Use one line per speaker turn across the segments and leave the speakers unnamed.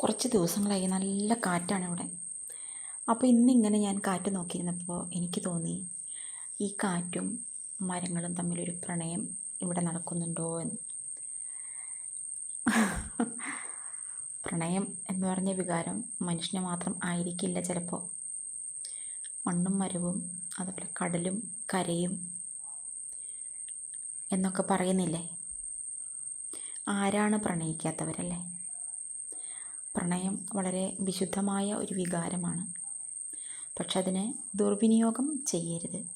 കുറച്ച് ദിവസങ്ങളായി നല്ല കാറ്റാണ് ഇവിടെ. അപ്പോൾ ഇന്നിങ്ങനെ ഞാൻ കാറ്റ് നോക്കിയിരുന്നപ്പോൾ എനിക്ക് തോന്നി ഈ കാറ്റും മരങ്ങളും തമ്മിലൊരു പ്രണയം ഇവിടെ നടക്കുന്നുണ്ടോ എന്ന്. പ്രണയം എന്ന് പറഞ്ഞ വികാരം മനുഷ്യന് മാത്രം ആയിരിക്കില്ല ചിലപ്പോൾ മണ്ണും മരവും അതുപോലെ കടലും കരയും എന്നൊക്കെ പറയുന്നില്ലേ? ആരാണ് പ്രണയിക്കാത്തവരല്ലേ? പ്രണയം വളരെ വിശുദ്ധമായ ഒരു വികാരമാണ്. പക്ഷെ അതിനെ ദുർവിനിയോഗം ചെയ്യരുത്.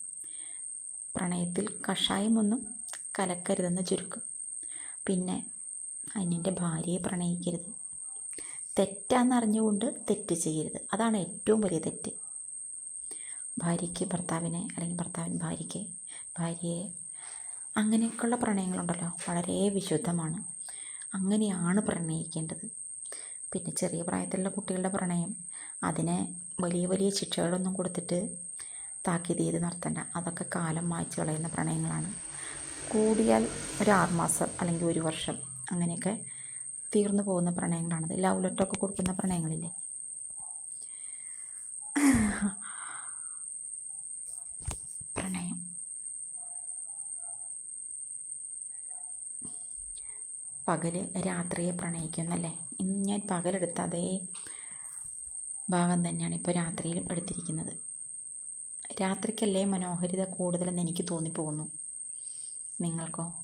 പ്രണയത്തിൽ കഷായമൊന്നും കലക്കരുതെന്ന് ചുരുക്കം. പിന്നെ അന്യന്റെ ഭാര്യയെ പ്രണയിക്കരുത്. തെറ്റാന്നറിഞ്ഞുകൊണ്ട് തെറ്റ് ചെയ്യരുത്. അതാണ് ഏറ്റവും വലിയ തെറ്റ്. ഭാര്യയ്ക്ക് ഭർത്താവിനെ അല്ലെങ്കിൽ ഭർത്താവിന് ഭാര്യയ്ക്ക് ഭാര്യയെ അങ്ങനെയൊക്കെയുള്ള പ്രണയങ്ങളുണ്ടല്ലോ. വളരെ വിശുദ്ധമാണ്. അങ്ങനെയാണ് പ്രണയിക്കേണ്ടത്. പിന്നെ ചെറിയ പ്രായത്തിലുള്ള കുട്ടികളുടെ പ്രണയം അതിനെ വലിയ വലിയ ശിക്ഷകളൊന്നും കൊടുത്തിട്ട് താക്കീത് ചെയ്ത് നടത്തേണ്ട അതൊക്കെ കാലം മായ്ച്ചു കളയുന്ന പ്രണയങ്ങളാണ്. കൂടിയാൽ ഒരു ആറുമാസം അല്ലെങ്കിൽ ഒരു വർഷം അങ്ങനെയൊക്കെ തീർന്നു പോകുന്ന പ്രണയങ്ങളാണത്. ലവ് ലെറ്ററൊക്കെ കൊടുക്കുന്ന പ്രണയങ്ങളില്ലേ പ്രണയം പകൽ രാത്രിയെ പ്രണയിക്കുന്നല്ലേ? ഇന്ന് ഞാൻ പകലെടുത്ത അതേ ഭാഗം തന്നെയാണ് ഇപ്പോൾ രാത്രിയിലും എടുത്തിരിക്കുന്നത്. രാത്രിക്കല്ലേ മനോഹരിത കൂടുതലെന്ന് എനിക്ക് തോന്നിപ്പോകുന്നു. നിങ്ങൾക്കോ?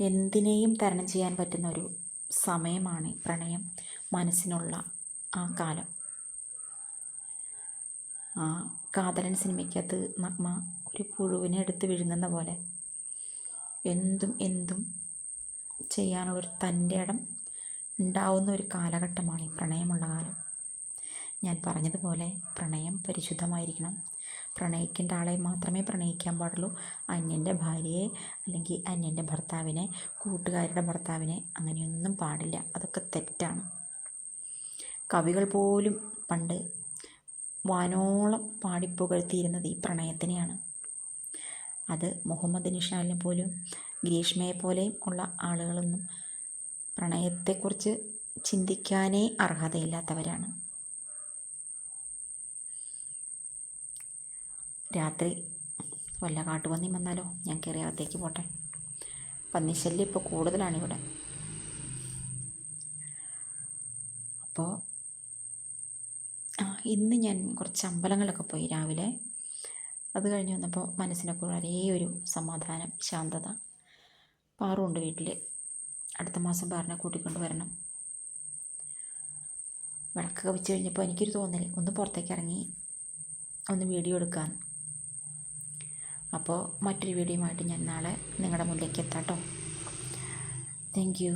എന്തിനേയും തരണം ചെയ്യാൻ പറ്റുന്ന ഒരു സമയമാണ് പ്രണയം മനസ്സിനുള്ള ആ കാലം. ആ കാതലൻ സിനിമയ്ക്കകത്ത് നഗ്മ ഒരു പുഴുവിനെ എടുത്ത് വിഴുങ്ങുന്ന പോലെ എന്തും എന്തും ചെയ്യാനുള്ളൊരു തന്റെ ഇടം ഉണ്ടാവുന്ന ഒരു കാലഘട്ടമാണ് ഈ പ്രണയമുള്ള കാലം. ഞാൻ പറഞ്ഞതുപോലെ പ്രണയം പരിശുദ്ധമായിരിക്കണം. പ്രണയിക്കേണ്ട ആളെ മാത്രമേ പ്രണയിക്കാൻ പാടുള്ളൂ. അന്യന്റെ ഭാര്യയെ അല്ലെങ്കിൽ അന്യന്റെ ഭർത്താവിനെ കൂട്ടുകാരുടെ ഭർത്താവിനെ അങ്ങനെയൊന്നും പാടില്ല. അതൊക്കെ തെറ്റാണ്. കവികൾ പോലും പണ്ട് വാനോളം പാടിപ്പുകഴ്ത്തിയിരുന്നത് ഈ പ്രണയത്തിനെയാണ്. അത് മുഹമ്മദ് നിഷാലിനെ പോലും ഗ്രീഷ്മയെ പോലെയും ഉള്ള ആളുകളൊന്നും പ്രണയത്തെക്കുറിച്ച് ചിന്തിക്കാനേ അർഹതയില്ലാത്തവരാണ്. രാത്രി വല്ല കാട്ടുപന്നി വന്നാലോ? ഞാൻ കയറി അകത്തേക്ക് പോട്ടെ. പന്നിശല്യം ഇപ്പോൾ കൂടുതലാണ് ഇവിടെ അപ്പോൾ ഇന്ന് ഞാൻ കുറച്ച് അമ്പലങ്ങളൊക്കെ പോയി രാവിലെ. അത് കഴിഞ്ഞ് വന്നപ്പോൾ മനസ്സിനൊക്കെ ഒരേ ഒരു സമാധാനം ശാന്തത. പാറുണ്ട് വീട്ടിൽ അടുത്ത മാസം പാറിനെ കൂട്ടിക്കൊണ്ട് വരണം. വിളക്കൊക്കെ വെച്ച് കഴിഞ്ഞപ്പോൾ എനിക്കൊരു തോന്നൽ ഒന്ന് പുറത്തേക്ക് ഇറങ്ങി ഒന്ന് വീഡിയോ എടുക്കാൻ. അപ്പോൾ മറ്റൊരു വീഡിയോ ആയിട്ട് ഞാൻ നാളെ നിങ്ങളുടെ മുന്നിലേക്ക് എത്താം കേട്ടോ താങ്ക് യു